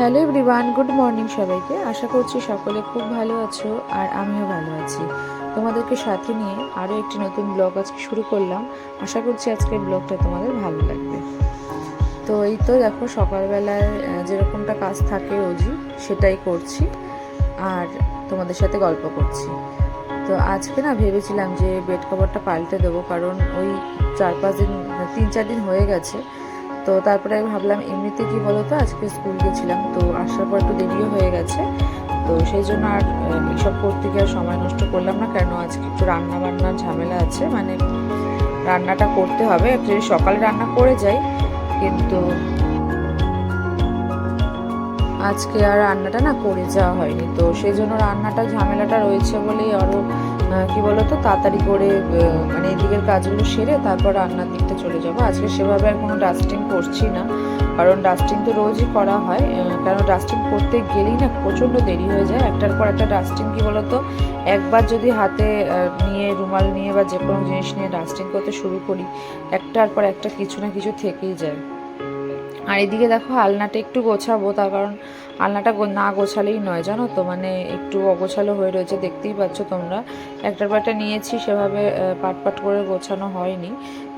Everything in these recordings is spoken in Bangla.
হ্যালো এভরিওয়ান, গুড মর্নিং সবাইকে। আশা করছি সকলে খুব ভালো আছো আর আমিও ভালো আছি। তোমাদেরকে সাথে নিয়ে আরও একটি নতুন ব্লগ আজকে শুরু করলাম। আশা করছি আজকের ব্লগটা তোমাদের ভালো লাগবে। তো এই তো দেখো, সকালবেলায় যেরকমটা কাজ থাকে রোজই, সেটাই করছি আর তোমাদের সাথে গল্প করছি। তো আজকে না ভেবেছিলাম যে বেড কভারটা পাল্টে দেবো, কারণ ওই চার পাঁচ দিন, তিন চার দিন হয়ে গেছে। তো তারপরে আমি ভাবলাম, এমনিতে কি বলতো, আজকে স্কুল গেছিলাম, তো আসার পর একটু দেরিও হয়ে গেছে। তো সেই জন্য আর এইসব করতে গিয়ে আর সময় নষ্ট করলাম না, কেন আজকে একটু রান্না বান্নার ঝামেলা আছে মানে রান্নাটা করতে হবে। যদি সকালে রান্না করে যাই, কিন্তু আজকে আর রান্নাটা না করে যাওয়া হয়নি। তো সেই জন্য রান্নাটা, ঝামেলাটা রয়েছে বলেই আরও কি বলতো, তাড়াতাড়ি করে মানে এদিকের কাজগুলো সেরে তারপর রান্নার দিকটা চলে যাব। আজকে সেভাবে আর কোনো ডাস্টিং করছি না, কারণ ডাস্টিং তো রোজই করা হয় কারণ ডাস্টিং করতে গেলেই না প্রচণ্ড দেরি হয়ে যায়। একটার পর একটা ডাস্টিং কি বলতো, একবার যদি হাতে নিয়ে, রুমাল নিয়ে বা যে কোনো জিনিস নিয়ে ডাস্টিং করতে শুরু করি, একটার পর একটা কিছু না কিছু থেকেই যায়। আর এদিকে দেখো আলনাটা একটু গোছাবো, তার কারণ আলনাটা না গোছালেই নয়, জানো তো? মানে একটু অগোছালো হয়ে রয়েছে, দেখতেই পাচ্ছ তোমরা। একটার একটা নিয়েছি, সেভাবে পাট পাট করে গোছানো হয়নি।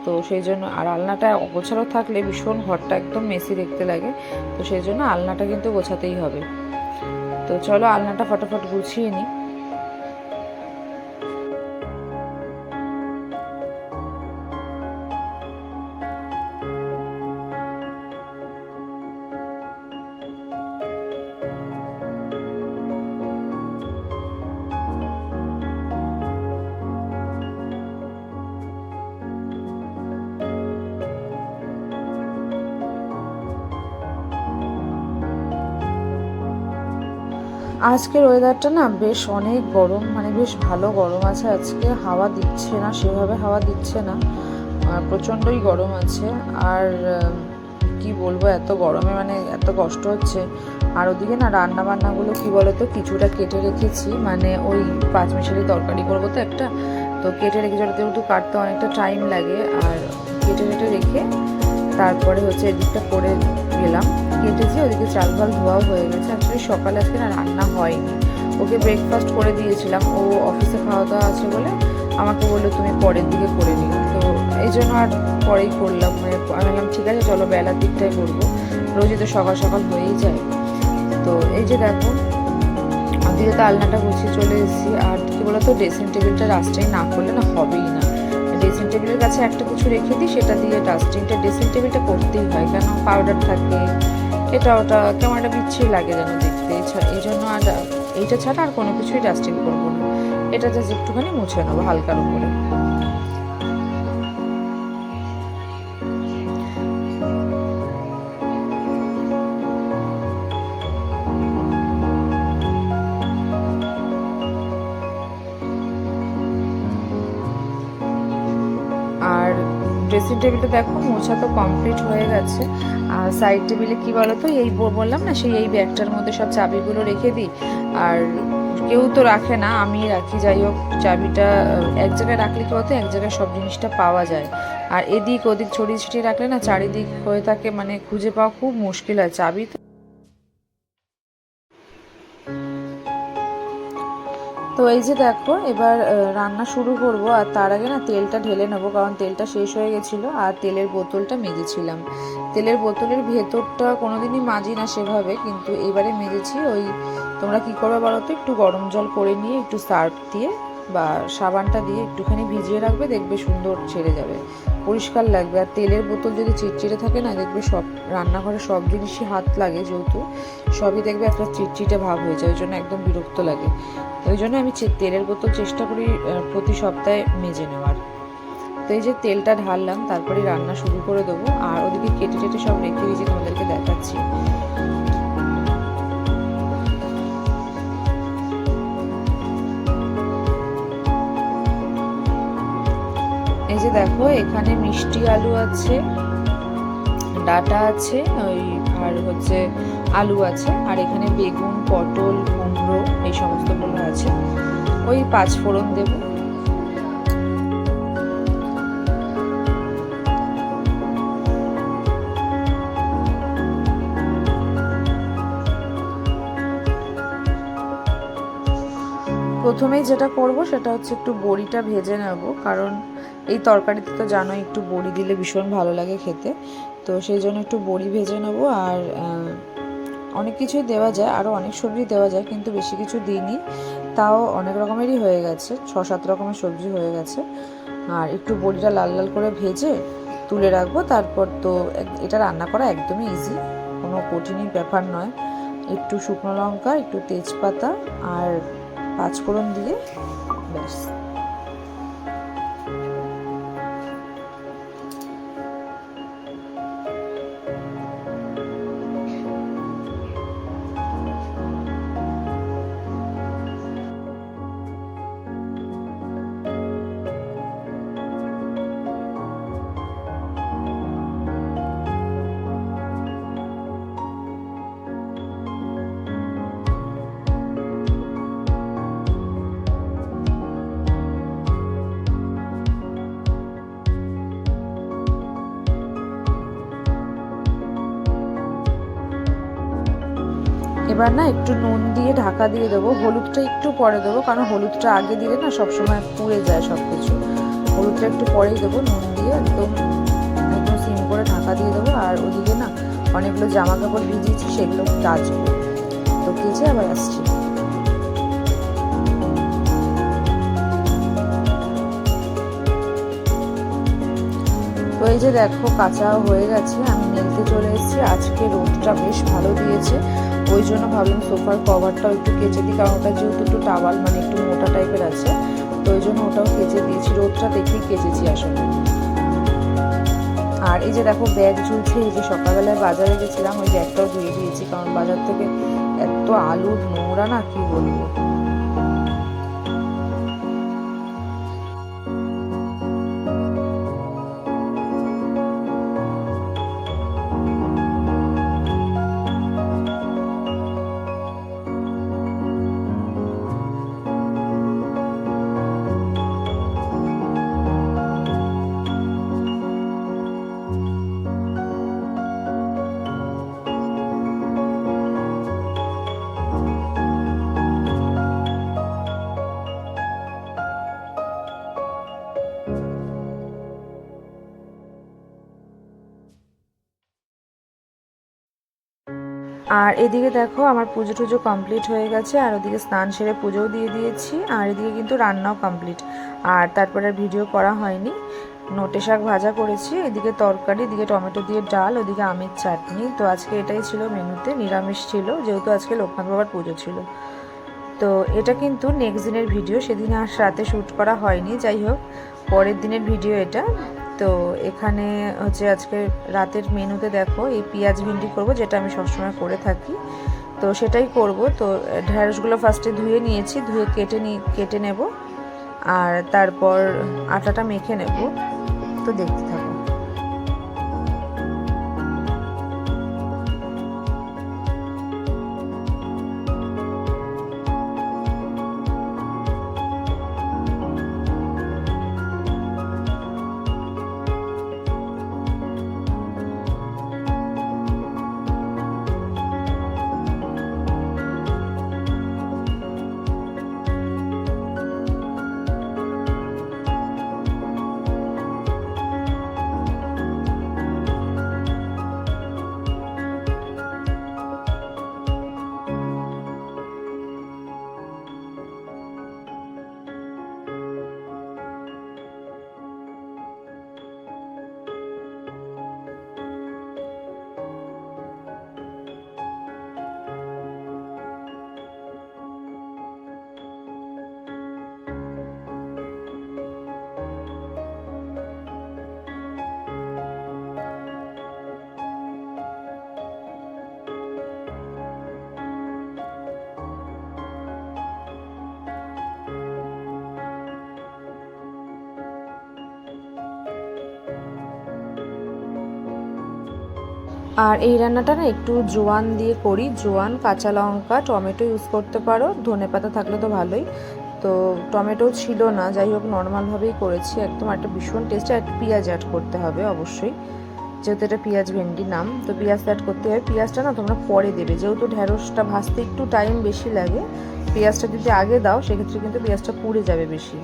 তো সেই জন্য, আর আলনাটা অগোছালো থাকলে ভীষণ ঘরটা একদম মেসি দেখতে লাগে। তো সেই জন্য আলনাটা কিন্তু গোছাতেই হবে। তো চলো আলনাটা ফটাফট গুছিয়ে নিই। আজকের ওয়েদারটা না বেশ অনেক গরম মানে বেশ ভালো গরম আছে। আজকে হাওয়া দিচ্ছে না, সেভাবে হাওয়া দিচ্ছে না, আর প্রচণ্ডই গরম আছে। আর কি বলব, এত গরমে মানে এত কষ্ট হচ্ছে। আর ওদিকে না রান্না বান্নাগুলো কি বলতো, কিছুটা কেটে রেখেছি। মানে ওই পাঁচ মিশালি তরকারি করব তো একটা, তো কেটে রেখেছি ওটা যেহেতু কাটতে অনেকটা টাইম লাগে। আর কেটে কেটে রেখে তারপরে হচ্ছে এদিকটা করে গেলাম। কেটেছি, ওদিকে চাল ভালো ধোয়াও হয়ে গেছে। অ্যাকচুয়ালি সকালে আজকে না রান্না হয়নি। ওকে ব্রেকফাস্ট করে দিয়েছিলাম, ও অফিসে খাওয়া দাওয়া আছে বলে আমাকে বলল, তুমি পরের দিকে করে নিও। তো এই জন্য আর পরেই করলাম। মানে আমি বললাম, ঠিক আছে, চলো বেলার দিকটাই করব। রোজই তো সকাল সকাল হয়েই যায়। তো এই যে দেখো ওদিকে তো আলনাটা গুছিয়ে চলে এসেছি, আর কি বলতো ড্রেসিং টেবিলটা রাস্তায় না করলে না হবেই না। ড্রেসিং টেবিলের কাছে একটা কিছু রেখে দিই, সেটা দিয়ে ডাস্টিংটা ড্রেসিং টেবিলটা করতেই হয়, কেন? পাউডার থাকে এটা ওটা কেমন একটা বিচ্ছিরি লাগে যেন দেখতে। এই জন্য আর, এইটা ছাড়া আর কোনো কিছুই ডাস্টিং করব না। এটা জাস্ট একটুখানি মুছে নেব হালকার উপরে টেবিলটা দেখো, মোছা তো কমপ্লিট হয়ে গেছে। আর সাইড টেবিলে কি তো এই বললাম না, সেই এই ব্যাগটার মধ্যে সব চাবিগুলো রেখে দিই। আর কেউ তো রাখে না, আমি রাখি, যাই হোক, চাবিটা এক জায়গায় রাখলে কি বলতো, এক জায়গায় সব জিনিসটা পাওয়া যায়। আর এদিক ওদিক ছড়িয়ে ছিটিয়ে রাখলে না, চারিদিক হয়ে থাকে মানে খুঁজে পাওয়া খুব মুশকিল হয়। চাবি তো তো এই যে দেখো, এবার রান্না শুরু করব, আর তার আগে না তেলটা ঢেলে নেব, কারণ তেলটা শেষ হয়ে গেছিল, আর তেলের বোতলটা মেজেছিলাম। তেলের বোতলের ভেতরটা কোনোদিনই মাজি না সেভাবে, কিন্তু এবারে মেজেছি ওই, তোমরা কি করবে বলো তো, একটু গরম জল করে নিয়ে একটু সার্ফ দিয়ে বা সাবানটা দিয়ে একটুখানি ভিজিয়ে রাখবে, দেখবে সুন্দর ছেড়ে যাবে। পরিষ্কার লাগবে। আর তেলের বোতল যদি চিটচিটে থাকে না, দেখবে সব রান্নাঘরে সব জিনিসই হাত লাগে যেহেতু। সবই দেখবে একটা চিটচিটে ভাব হয়ে যায়, ওই জন্য একদম বিরক্ত লাগে। ওই জন্য আমি তেলের বোতল চেষ্টা করি প্রতি সপ্তাহে মেজে নেওয়ার। তো এই যে তেলটা ঢাললাম, তারপরে রান্না শুরু করে দেবো। আর ওদিকে কেটে কেটে সব রেখে দিয়েছি তোমাদেরকে দেখাচ্ছি। দেখো, এখানে মিষ্টি আলু আছে, ডাটা আছে, ওই আর হচ্ছে আলু আছে, আর এখানে বেগুন, পটল, কুমড়ো, এই সমস্তগুলো আছে। ওই পাঁচ ফোড়ন দেবো। প্রথমেই যেটা করব, সেটা হচ্ছে একটু বড়িটা ভেজে নেব, কারণ এই তরকারিতে তো জানো একটু বড়ি দিলে ভীষণ ভালো লাগে খেতে। তো সেই জন্য একটু বড়ি ভেজে নেব আর অনেক কিছুই দেওয়া যায় আরও অনেক সবজি দেওয়া যায়, কিন্তু বেশি কিছু দিইনি। তাও অনেক রকমেরই হয়ে গেছে ছ সাত রকমের সবজি হয়ে গেছে। আর একটু বড়িটা লাল লাল করে ভেজে তুলে রাখব, তারপর তো এটা রান্না করা একদমই ইজি কোনো কঠিনই ব্যাপার নয়। একটু শুকনো লঙ্কা, একটু তেজপাতা আর পাঁচফোড়ন দিয়ে এবার না একটু নুন দিয়ে ঢাকা দিয়ে দেবো, হলুদটা একটু পরে দেবো, কারণ হলুদটা আগে দিলে না সবসময় পুড়ে যায় সব কিছু হলুদটা একটু পরেই দেবো নুন দিয়ে, একদম একদম সিম করে ঢাকা দিয়ে দেবো, আর ওদিকে না অনেকগুলো জামা কাপড় ভিজিয়েছি, সেগুলো কাচবো। তো কেচে আবার আসছি? তো এই যে দেখো কাঁচা হয়ে গেছে, আমি মেলতে চলে এসেছি, আজকে রোদটা বেশ ভালো দিয়েছে। ওই জন্য ভাবলাম সোফার কভারটাও একটু কেচে দিই, কারণ ওটা যেহেতু একটু টাওয়াল মানে একটু মোটা টাইপের আছে, তো ওই জন্য ওটাও কেচে দিয়েছি, রোদটা দেখেই কেচেছি আসলে। আর এই যে দেখো, ব্যাগ ঝুলছে, এই যে সকালবেলায় বাজারে গেছিলাম, ওই ব্যাগটাও ধুয়ে দিয়েছি, কারণ বাজার থেকে এত আলু নোংরা না, কি বলব? আর এদিকে দেখো, আমার পুজো টুজো কমপ্লিট হয়ে গেছে, আর ওদিকে স্নান সেরে পুজোও দিয়ে দিয়েছি, আর এদিকে কিন্তু রান্নাও কমপ্লিট আর তারপরে ভিডিও করা হয়নি। নোটে শাক ভাজা করেছি, এদিকে তরকারি, এদিকে টমেটো দিয়ে ডাল, ওদিকে আমের চাটনি। তো আজকে এটাই ছিল মেনুতে, নিরামিষ ছিল, যেহেতু আজকে লোকনাথ বাবার পুজো ছিল। তো এটা কিন্তু নেক্সট দিনের ভিডিও, সেদিন আর রাতে শ্যুট করা হয়নি, যাই হোক, পরের দিনের ভিডিও এটা। তো এখানে হচ্ছে আজকে রাতের মেনুতে দেখো এই পেঁয়াজ ভিন্ডি করব, যেটা আমি সবসময় করে থাকি। তো সেটাই করব। তো ঢ্যাঁড়সগুলো ফার্স্টে ধুয়ে নিয়েছি, ধুয়ে কেটে নি, কেটে নেব। আর তারপর আটাটা মেখে নেব। তো দেখতে থাকো। আর এই রান্নাটা না একটু জোয়ান দিয়ে করি। জোয়ান, কাঁচা লঙ্কা, টমেটো ইউজ করতে পারো। ধনে পাতা থাকলে তো ভালোই। তো টমেটো ছিল না, যাই হোক নর্মালভাবেই করেছি। একদম একটা ভীষণ টেস্টে একটা পেঁয়াজ অ্যাড করতে হবে অবশ্যই। যেহেতু এটা পেঁয়াজ ভেন্ডি নাম, তো পেঁয়াজ অ্যাড করতে হবে। পেঁয়াজটা না তোমরা পরে দেবে। যেহেতু ঢ্যাঁড়সটা ভাজতে একটু টাইম বেশি লাগে, পেঁয়াজটা যদি আগে দাও, সেক্ষেত্রে কিন্তু পেঁয়াজটা পুড়ে যাবে বেশি।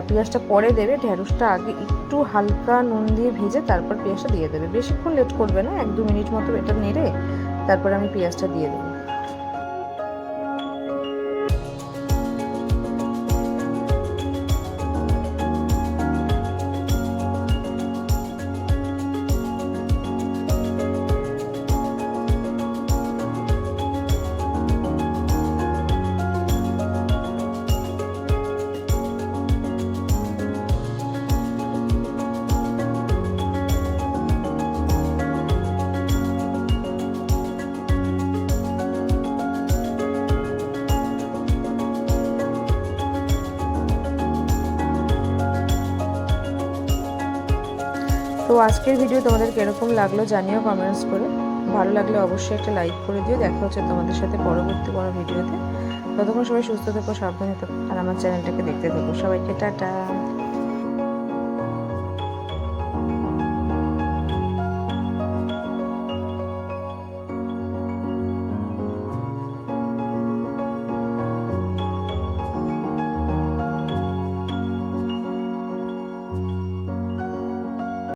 পেঁয়াজটা পরে দেবে ঢ্যাঁড়সটা আগে একটু হালকা নুন দিয়ে ভেজে তারপর পেঁয়াজটা দিয়ে দেবে। বেশিক্ষণ লেট করবে না, এক দু মিনিট মতো এটা নেড়ে তারপর আমি পেঁয়াজটা দিয়ে দেবো। তো আজকের ভিডিও তোমাদের কীরকম লাগল জানিও কমেন্টস করে। ভালো লাগলে অবশ্যই একটা লাইক করে দিও। দেখা হচ্ছে তোমাদের সাথে পরবর্তী কোনো ভিডিওতে ততক্ষণ সবাই সুস্থ থেকো, সাবধানে থেকো, আর আমার চ্যানেলটাকে দেখতে থাকো। সবাইকে টাটা।